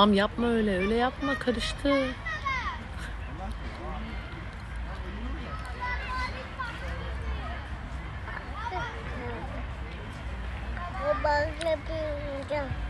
Tamam yapma öyle. Öyle yapma. Karıştı. Bye.